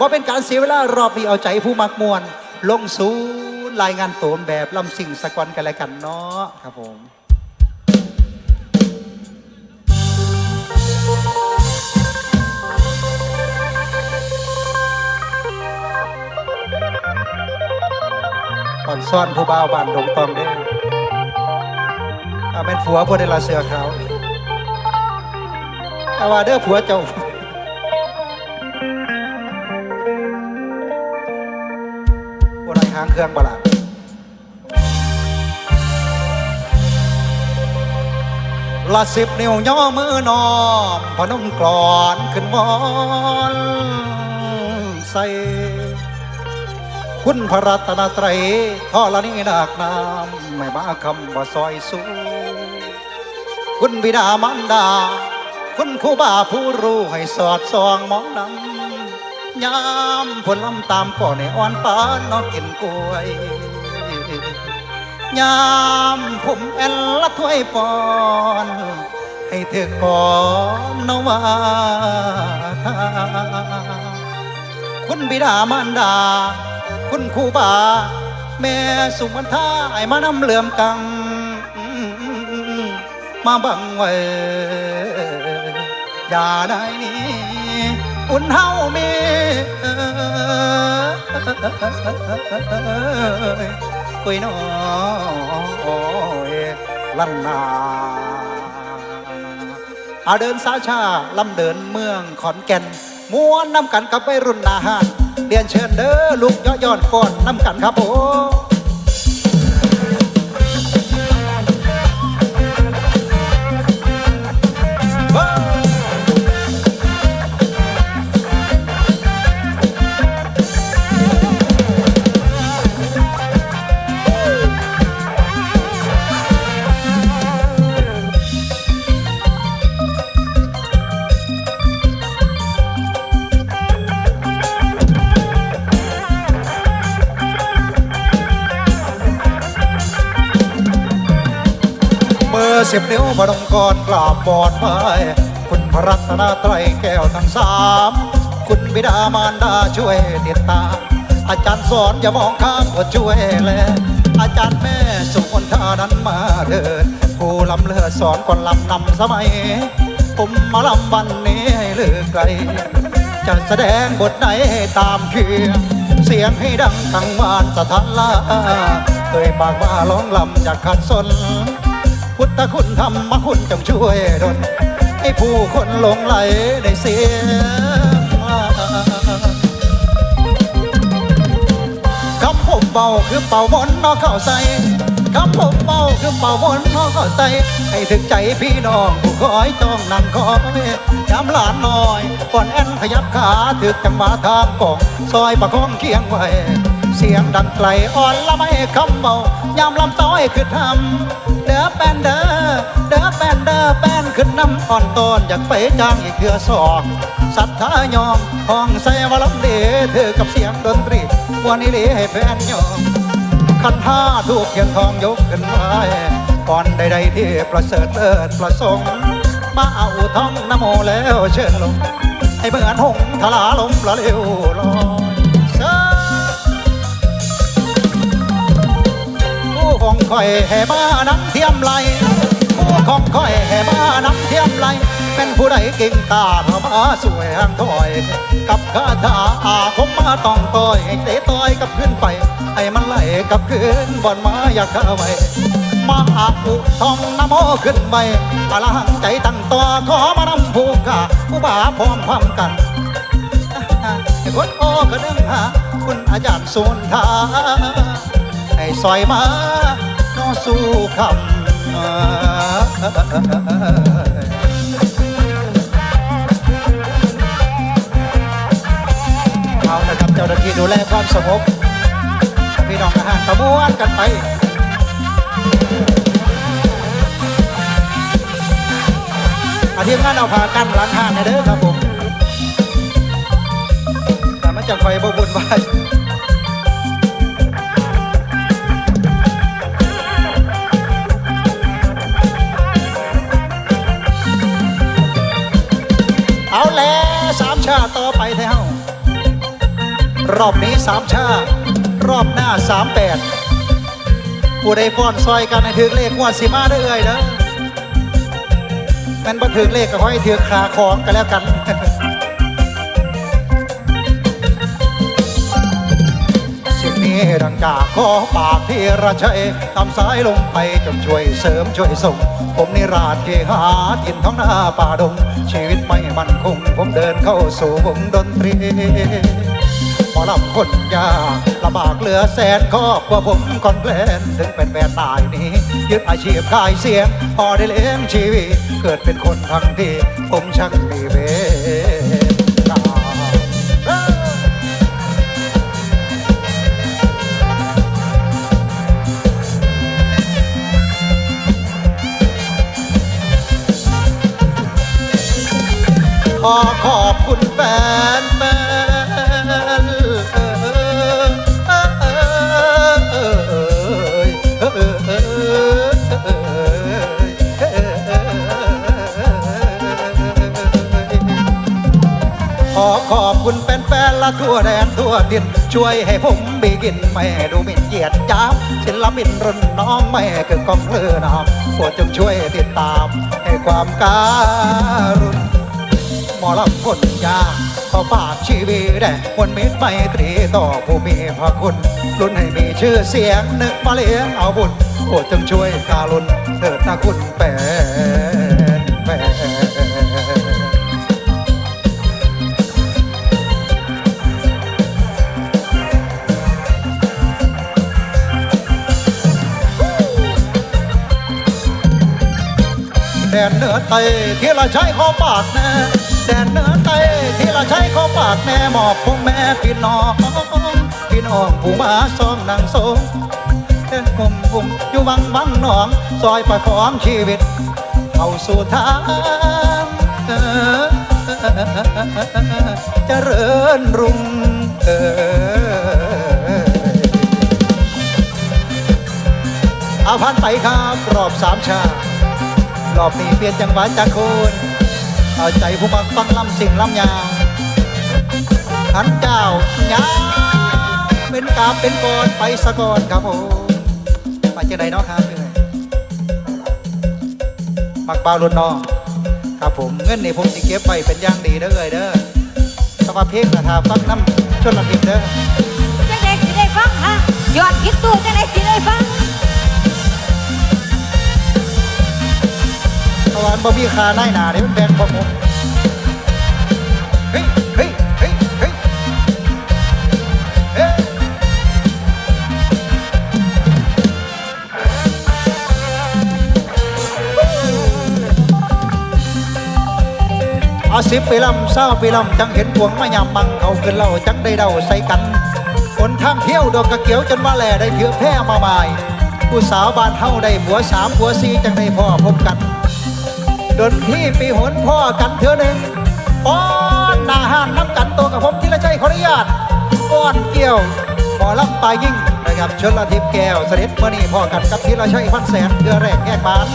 ว่าเป็นการเสียเวลารอบนี้เอาใจผู้มักมวน ลงสู่รายงานโตมแบบลำสิ่งสะกอนกันแล้วกันเนาะครับผมอ่อนซ่อนผู้บ่าวบานดงตองเด้ออาเป็นผัวผู้ได้ละเสือเขาเอาว่าเด้อผัวเจ้า หางเครื่องบล่ะละสิบนิ้วย่อมือนอมพนมกรอนขึ้นมอนใส่คุณพระรัตนตรัยพ่อละนี่นากนามไม่มาคำว่าซอยสูคุณบิดามารดา คุณครูบาผู้รู้ให้สอดส่องมองนำ ยามผลลำตามก่อในอ่อนปานนอกกินกล้วย ยามผมแอนละถ้วยปอน ให้เธอก่อนนวาทาคุณบิดามารดา คุณครูบา แม่สุวรรณทาไอมานำเหลื่อมกัง มาบังไว้อย่าได้นี้ อุ่นเฮาเมปุยน้อยลันนาอาเดินสาชาลำเดินเมืองขอนแก่นม้วนน้ำกันกับไปรุ่นนาหานเรียนเชิญเด้อลูกย่อยอดฟ้อนน้ำกันครับผม อสิบนิ้วพนมกรกราบบอนไว้คุณพระรัตนตรัยแก้วทั้งสาม คุณบิดามารดาช่วยติดตาม อาจารย์สอนอย่ามองข้ามก็ช่วยแล อาจารย์แม่สุมนทานั้นมาเดินครูลำเลือสอนคนลำนำสมัย ผมมาลำวันนี้ให้เลือกไกล จะแสดงบทไหนตามเคียงเสียงให้ดังกังวานสถานลาเคยปากว่าร้องลำอยากขัดสน พุทธคุณธรรมคุณจงช่วยดลให้ผู้คนหลงไหลในเสียงคำผมเบาคือเป่ามนต์นอกเข้าใส่คำผมเบาคือเป่ามนต์นอกเข้าใส่ให้ถึงใจพี่น้องผู้คอยจ้องนั่งคอยยามหลานน้อยก่อนแอนขยับขาถึกจังหวะทางกองซอยประคองเคียงไว้เสียงดังไกลอ่อนละไม่คำเบายามลำต้อยคือทำ เด้อแปนเด้อเด้อแปนเด้อแปนขึ้นน้ำอ่อนตอนอยากไปจ้างอีกเถื่อสองศรัทธายอมห้องใส่วาลำเดเธอกับเสียงดนตรีวันนี้เลให้แฟนยอมขันห้าถูกเขียนทองยกขึ้นไว้ก่อนใดๆที่ประเสริฐเลิศประสงค์มาเอาท่องนโมแล้วเชิญลงให้เหมือนหงส์ทลาลมละเร็วลอย ของคอยแห่มานังเทียมไหลผู้ของคอยแห่มานังเทียมไหลเป็นผู้ใดเก่งตาทมาสวยหางถอย กับคาถาอาคมมาต้องต่อยให้เตะต่อยกับขึ้นไปให้มันไหลกับขึ้นบอนมาอยากเข้าไวมาอาอุทองนโมขึ้นไปพลังใจตั้งตัวขอมานำผู้กาผู้บาพร้อมพร้อมกันคนโอ้ก็ดึงหาคุณอาจารย์สุนทา ให้ซอยมาโนสู่คำเอาละครับเจ้าหน้าที่ดูแลความสงบพี่น้องอาหารขบวนกันไปอาทีมงานเอาพากันหลังห้างในเด้อครับผมแต่มันจะไฟบ่บุญไว้าแชาติต่อไปเท่ารอบนี้สามชาติรอบหน้าสามแปดผู้ใดป้อนซอยกันให้ถือเลขงวดสิมาได้เอ่ยเด้อมันบ่ถึงเลขก็ขอให้ถือขาของกันแล้วกัน ดังจากขอปากที่ระชัยตามสายลงไปจงช่วยเสริมช่วยส่ง ผมนิราชเกหาทินท้องนาป่าดง ชีวิตไม่มั่นคง ผมเดินเข้าสู่วงดนตรีหมอลำคนยากลำบากเหลือแสนครอบครัวผมคอนแกลนถึงเป็นแฟนตายนี้ยึดอาชีพขายเสียง พอได้เลี้ยงชีวิต เกิดเป็นคนทั้งทีผมช่างมีเว อขอบคุณแฟนแฟนขอขอบคุณแฟนๆละทั่วแดนทั่วดิน ช่วยให้ผมบีกินไม่ดูหมิ่นเหยียดจ้ามศิลปินรุ่นน้องไม่เกิดกองเลือนามโปรดจงช่วยติดตาม ให้ความการุณหม อลำคนยากขอฝากชีวิตแด่คนมิตรไมตรีต่อผู้มีพระคุณรุ่นให้มีชื่อเสียงนึกมาเลี้ยงเอาบุญโปรดจงช่วยการุณเถิดนะคุณแฟนแฟนแดนเหนือไตที่เราใช้ขอปากแน่ แดนเหนือไตที่เราใช้ขอปากแน่หมอบพงแม่พี่น้องพี่น้องผู้มาซองนางสงเดินกลมกลมอยู่วังวังหนองซอยประคองชีวิตเข้าสู่ทางเออเจริญรุ่งเออเอาพันไปครับรอบสามชารอบนี้เปลี่ยนจังหวะจากโคน เอาใจผู้มักฟังลำสิ่งลำยาขันเจ้ายาเป็นกาบเป็นกอนไปสะกอนครับผมมาจากไหนเนาะครับพี่เลยมักเปล่ารุ่นน้องครับผมเงินนี่ผมสิเก็บไว้เป็นอย่างดีเด้อเอยเด้อสภาพเพลงนะทาฟังน้ำชนละทิพเด้อจังได้สิได้ฟังฮะยอดคิดตู้จังได้สิได้ฟัง เพราะว่าบ่มีคาหน้าหนานี่มันแบงพอผมเฮ้ยเฮ้ยเฮ้ยเฮ้ยเฮ้ยเอาสิบไปลำเศร้าไปลำจังเห็นพวงมายามมังเขาขึ้นเล่าจังได้เดาใส่กันคนทางเที่ยวดอกกระเกียวจนว่าแหล่ได้เถือแพร่มาหมายผู้สาวบ้านเฮาได้ผัวสามผัวสี่จังได้พ่อพบกัน ดนที่ปีหนพ่อกันเถือหนึ่งป้อนหนาหานน้ำกันตัวกับผมที่ละใจขออนุญาตป้อนเกี่ยวหมอลำปลายยิ่งนะครับชนละทิพย์แก้วเสด็จมื่อนี้พ่อกันกับที่ละชัยพันแสนเดือแรกแก้บาน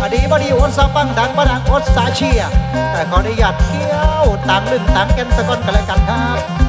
อดีบดีโอนสาปังดังบดังโอนสาเชียแต่ขออนุญาตเที่ยวต่างลึงต่างแกันสะก้อนกันแล้วกันครับ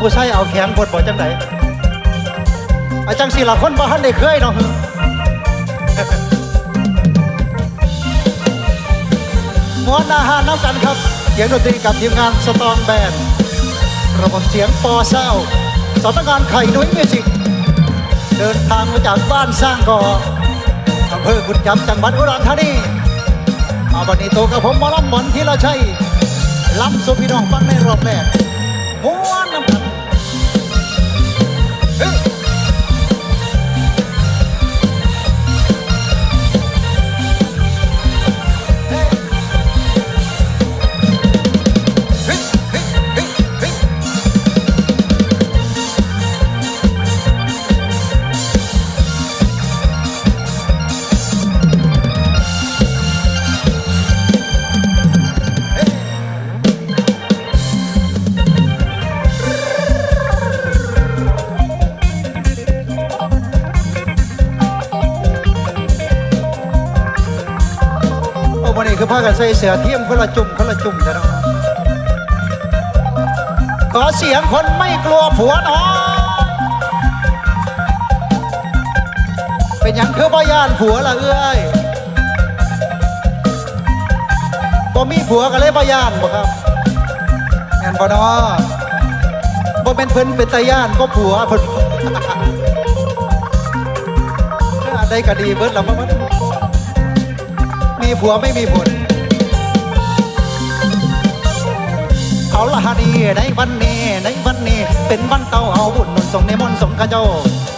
ผู้ชายเอาแขนบดบ่จังไดอาจังสิละคนบ่ทันได้เคยเนาะมวนอาหารน้ำกันครับเสียงดนตรีกับทีมงานสตองแบนระบบเสียงปอเศร้าสำนักงานไข่นุ้ยมิวสิกเดินทางมาจากบ้านสร้างก่ออำเภอกุดจำจังหวัดอุดรธานีมาวันนี้โตกับผมมอลำหมอนที่เราใช้ลำสุพี่น้องฟังในรอบแรก คือพากันใส่เสือเทียมคนละจุ่มคนละจุ่มกันเนาะขอเสียงคนไม่กลัวผัวหนอยเป็นยังคือบ่ย่านผัวละเอ้ยบ่มีผัวก็เลยบ่ย่านบ่ครับแม่นบ่นอบ่เป็นเพิ่นเป็นตาย่านก็ผัวเพิ่นอันใดก็ดีเบิดละมันมีผัวไม่มีผล เอาละฮะนี่ในวันนี้ในวันนี้ เป็นวันเต้าเอาบุญนุนส่งในมนต์ส่งข้าเจ้า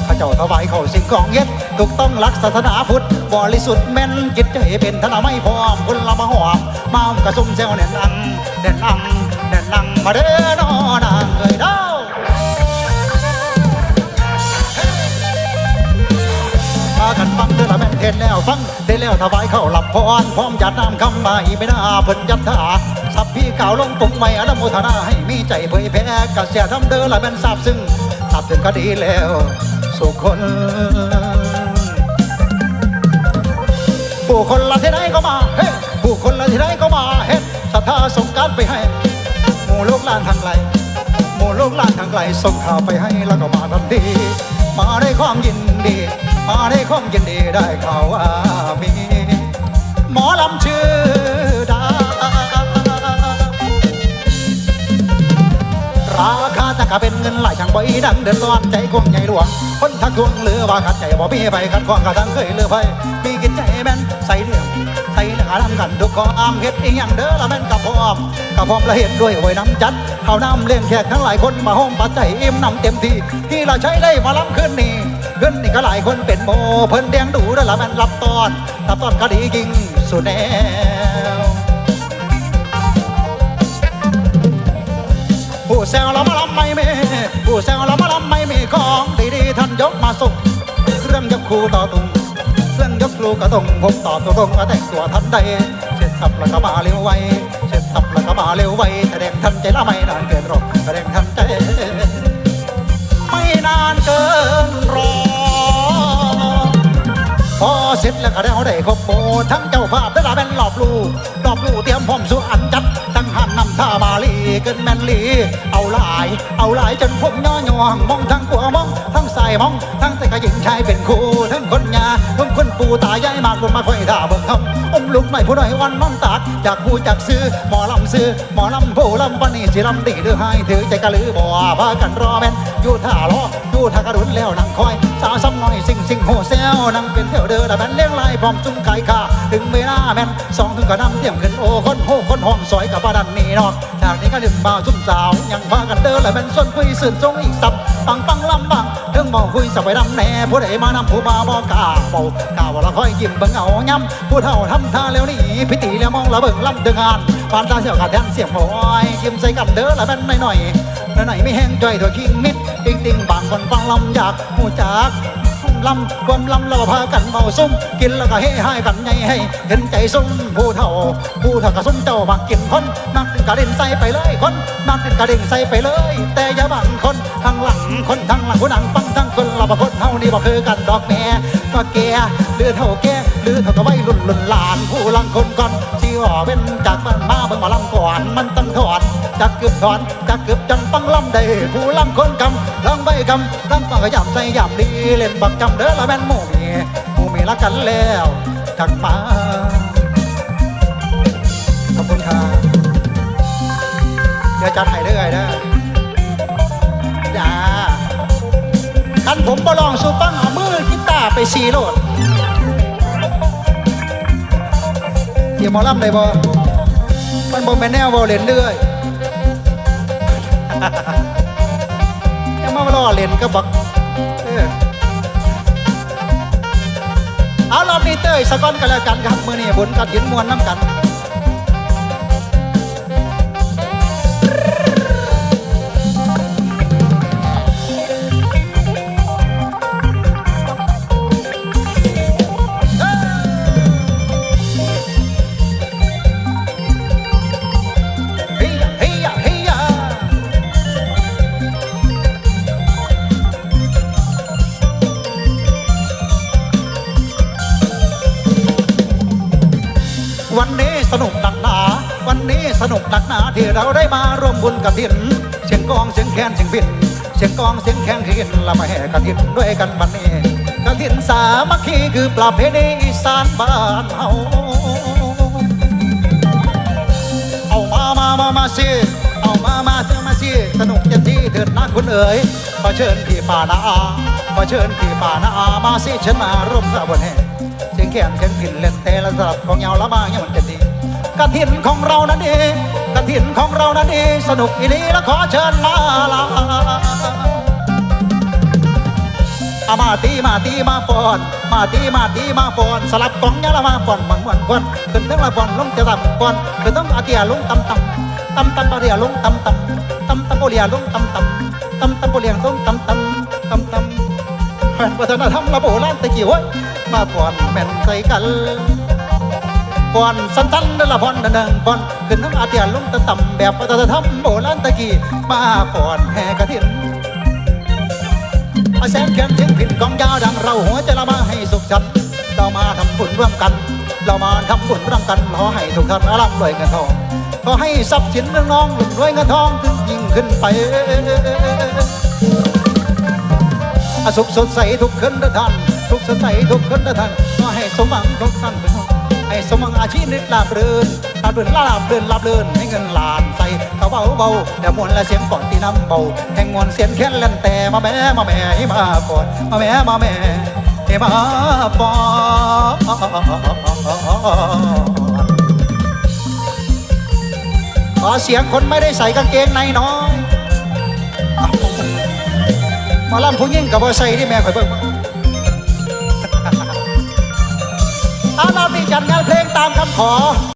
ข้าเจ้าถวายเขาสิ่งของเย็ดถูกต้องรักศาสนาพุทธบริสุทธิ์แม่นจิตใจเป็นธนาไม่พร้อมคนละมาหอมมากระซุ่มเซลเน่นอังเน่นอังเน่นอังมาเด้อนอนางเอ้ยเด้าพากันฟังเดือละแม่นเทศแล้วฟังได้แล้วถวายเข้าหลับพรพร้อมจัดน้ำคำมาอีไม่น่าเพิ่นยัดถา สับพี่ก่าวลงปุ่มไม่อนุโมทนาให้มีใจเผยแผ่กระเสียทำเดือละแม่นทราบซึ่งทราบถึงก็ดีแล้ว สุขคนผู้คนละที่ไหนก็มาเฮ้ผู้คนละที่ไหนก็มาเฮ็ดศรัทธาสงการไปให้หมู่ลูกหลานทางไกลหมู่ลูกหลานทางไกลส่งข่าวไปให้แล้วก็มาทันทีมาได้ความยินดี มาได้ความยินดีได้ข่าวว่ามีหมอลำชื่อดา คาจะกะเป็นเงินหลายช่างบ่อีดังเดือดร้อนใจกวงใหญ่หลวงคนทักทวงเหลือว่าขัดใจบ่มีไปขัดข้องกะทั้งเคยเหลือไปมีกินใจแม่นใส่เรื่องใส่เรื่องทำกันทุกข้ออ้ามเฮ็ดอีหยังเด้อละแม่นกะพร้อมกะพร้อมละเห็นด้วยไว้น้ำจัดเขาน้ำเลี้ยงแขกทั้งหลายคนมาห้อมปัจจัยอิ่มน้ำเต็มที่ที่เราใช้ได้มาล้ำขึ้นนี่ขึ้นนี่ก็หลายคนเป็นโมเพิ่นเดียงดูเด้อละแม่นรับตอนรับตอนก็ดีจริงสุดแน แซวเรามาลำไม่มีผู้แซวเรามาลำไม่มีของดีๆท่านยกมาส่งเครื่องยกครูต่อตุงเครื่องยกครูกระตงผมต่อตัวตรงแต่งตัวทันใดเช็ดทับแล้วก็มาเร็วไวเช็ดทับแล้วก็มาเร็วไวแสดงทันใจละไม่นานเกินรอแสดงทันใจ ไม่นานเกินรอพอเสร็จแล้วก็ได้เอาได้ครบโมทั้งเจ้าภาพและลาเป็นหลอบลูหลอบลูเตรียมพร้อมสู่ เกินแมนลี เอาหลาย เอาหลายจนผมย่อยองมองทั้งขัวมองายมอง ทั้งแต่ก็หญิงชายเป็นคู่ทั้งคนยาทั้งคนปู่ตายายมากคนมาคอยด่าเบิ่งทำอมลูกหน่อยผู้หน่อยวันนอนตากจากผู้จากซื้อหมอลำซื้อหมอลำผู้ลำวันนี้สิลำดีหรือให้ถือใจกะลือบ่พากันรอแม่นอยู่ท่ารออยู่ท่ากระดุนแล้วนั่งคอยสาวซ้ำน้อยสิ่งสิ่งโหแซวนั่งเป็นเที่ยวเดินแต่แม่นเลี้ยงลายพร้อมจุ้มไก่ขาถึงเวลาแม่นสองถึงกระนำเตรียมขึ้นโอ้คนโหคนห้องซอยกับบ้าดันนี่นอกจากนี้ก็ดื่มบ่าวจุ้มสาวยังพากันเดินและแม่นส่วนคุยสื่นทรงอีกสับปังปังลำบัง ถึงบอกคุยสบไปดำแน่ผู้ใดมานำผู้มาบอกล้าเป่ากล้าว่าละคอยยิ้มเบิ่งเอาย้ำผู้เฒ่าทำท่าแล้วนี่พิธีแล้วมองละเบิ่งลำเดืองานปานตาเสี่ยวขาดแทนเสียงหอยยิ้มใส่กันเด้อละแม่นหน่อยหน่อยไหนไม่แห้งจ่อยตัวคิงมิดติ่งติ่งบางคนฟังลำอยากหูจัก ลำบ่มลำแล้วก็พากันเมาซุ่มกินแล้วก็เฮฮายกันไงให้เห็นใจซุ่มผู้เฒ่า ผู้เฒ่าก็ซุ่มเจ้ามักกินคนนักกระเด็นใส่ไปเลยคนนักกระเด็นใส่ไปเลย แต่อย่าบังคนทางหลังคนทางหลังผู้นังฟังทั้งคนเราประคนเท่านี้บอกคือกันดอกแม่ก็แก่หรือเท่าแก่ หรือเท่ากับไว้รุ่นรุ่นหลานผู้ลังคนก่อนที่ว่าเป็นจากบ้านมาเบิ่งหมาลำก่อนมันตั้งถอดจจักกึบถอนจักกึบจังปังลำได้ผู้ลำคนกำลังใบกำลังปังกระยำใส่ยำดีเล่นบักจำเด้อละแม่นหมู่มีหมู่มีรักกันแล้วจักมาขอบคุณครับเดี๋ยวจัดให้เรื่อยนะจ้าคันผมบ่ลองสูปังเอามือกีตาร์ไปสีโลด เดี๋ยวหมอลำได้บ่มันบ่แม่นแนวบ่เล่นเรื่อยยังมาล่อเล่นก็บบักเออเอารอบนี้เต้ยสะก้อนกันแล้วกันครับมื้อนี้บุญกัดยินมวนน้ำกัน เราได้มาร่วมบุญกฐิน เสียงกองเสียงแคนเสียงบิน เสียงกองเสียงแคนเขียนละมาแห่กฐินด้วยกันวันนี้กฐินสามัคคีคือประเพณีอีสานบ้านเฮาเอามามามามาสิเอามามาเสียมาสิสนุกเต็มที่เถิดนะคุณเอ๋ยขอเชิญพี่ป่านาอาขอเชิญพี่ป่านาอามาสิเชิญมาร่วมขบวนแห่เสียงแขนเสียงผินเล่นเตะและสลับของยาละมาอย่างมันเต็ม กระถินของเรานั้นเองกระถินของเรานั้นเองสนุกอีลีและขอเชิญมาลาอามาตีมาตีมาปอน มาตีมาตีมาปอน สลับกองยาละมาปอนมันมันปอนขึ้นทั้งละปอนลงจะต่ำปอนขึ้นทั้งอาเตียลงต่ำต่ำต่ำต่ำปะเรียลงต่ำต่ำต่ำต่ำปะเรียลงต่ำต่ำต่ำต่ำปะเรียลงต่ำต่ำต่ำต่ำแฟนวัฒนธรรมระโบราณตะกี้โว้ยมาปอนแม่นใส่กัน ปอนสั้นๆนั่นละปอนนั่นนั่งปอนขึ้นทั้งอาเตียลงต่ำต่ำแบบวัฒนธรรมโบราณตะกี้มาปอนแห่กระถินมาแสนเขียนเสียงผิดกองยาวดังเราหัวใจละมาให้สุขสันต์เรามาทำบุญร่วมกัน เรามาทำบุญร่วมกันขอให้ทุกท่านร่ำรวยเงินทองขอให้ทรัพย์สินเรื่องน้องลุดรวยเงินทองถึงยิ่งขึ้นไปอาสุขสดใสทุกคืนเด้ท่านทุกสดใสทุกคืนเด้ท่านขอให้สมหวังทุกท่านเป็นของ ให้สมหวังอาชีพนิดลาบเรื่นลาบเรื่นลาบเรื่นลาบเรื่นให้เงินหลานใส่เขาเบาเบาแต่มวนและเสียงก่อนที่น้ำเบาแห่งมวนเสียงแค้นเล่นแต่มาแม่มาแม่ให้มาก่อนมาแม่มาแม่ให้มาปอนขอเสียงคนไม่ได้ใส่กางเกงในน้อยมาล่ำผู้ยิ่งกับว่าใส่ที่แม่ข่อยเบิ่ง อาลามีจัดงานเพลงตามคำขอ